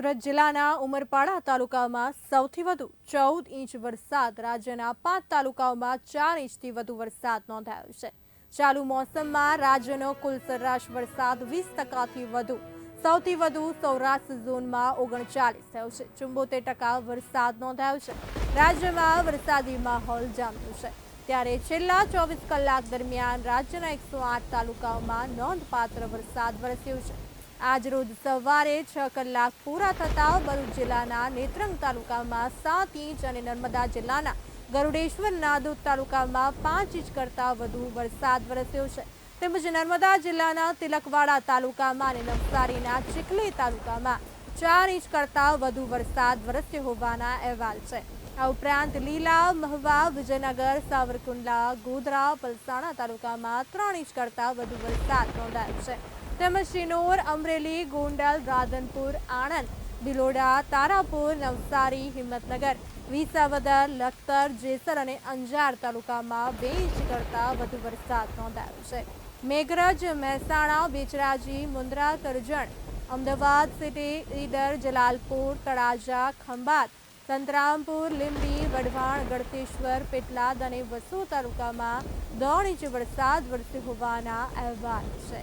સુરત જિલ્લાના ઉમરપાડા તાલુકામાં સૌથી વધુ ચૌદ ઇંચ વરસાદ રાજ્યના પાંચ તાલુકાઓમાં ચાર ઇંચથી વધુ વરસાદ નોંધાયો છે. ચાલુ મોસમમાં રાજ્યનો કુલ સરેરાશ વરસાદ વીસ ટકાથી વધુ, સૌથી વધુ સૌરાષ્ટ્ર ઝોનમાં ઓગણચાલીસ થયો છે. ચુંબોતેર ટકા વરસાદ નોંધાયો છે. રાજ્યમાં વરસાદી માહોલ જામ્યો છે. ત્યારે છેલ્લા ચોવીસ કલાક દરમિયાન રાજ્યના એકસો આઠ તાલુકાઓમાં નોંધપાત્ર વરસાદ વરસ્યો છે. આજરોજ સવારે છ કલાક પૂરા થતા ભરૂચ જિલ્લાના નેત્રંગ તાલુકામાં સાત ઇંચ અને નર્મદા જિલ્લાના ગરુડેશ્વર નાદોદ તાલુકામાં પાંચ ઇંચ કરતાં વધુ વરસાદ વરસ્યો છે. તેમજ નર્મદા જિલ્લાના તિલકવાડા તાલુકામાં અને નવસારીના ચીખલી તાલુકામાં ચાર ઇંચ કરતાં વધુ વરસાદ વરસ્યો હોવાના અહેવાલ છે. આ ઉપરાંત લીલા, મહવા, વિજયનગર, સાવરકુંડલા, ગોધરા, પલસાણા તાલુકામાં ત્રણ ઇંચ કરતાં વધુ વરસાદ નોંધાયો છે. તેમજ શિનોર અમરેલી ગોંડલ રાધનપુર આણંદ ભિલોડા તારાપુર નવસારી હિંમતનગર વિસાવદર લખતર જેસર અને અંજાર તાલુકામાં બે ઇંચ કરતાં વધુ વરસાદ નોંધાયો છે મેઘરજ મહેસાણા બેચરાજી મુન્દ્રા કરજણ અમદાવાદ સિટી ઈડર જલાલપુર તળાજા ખંભાત સંતરામપુર લીંબડી વઢવાણ ગળતેશ્વર પેટલાદ અને વસુ તાલુકામાં દોઢ ઇંચ વરસાદ વરસ્યો હોવાના અહેવાલ છે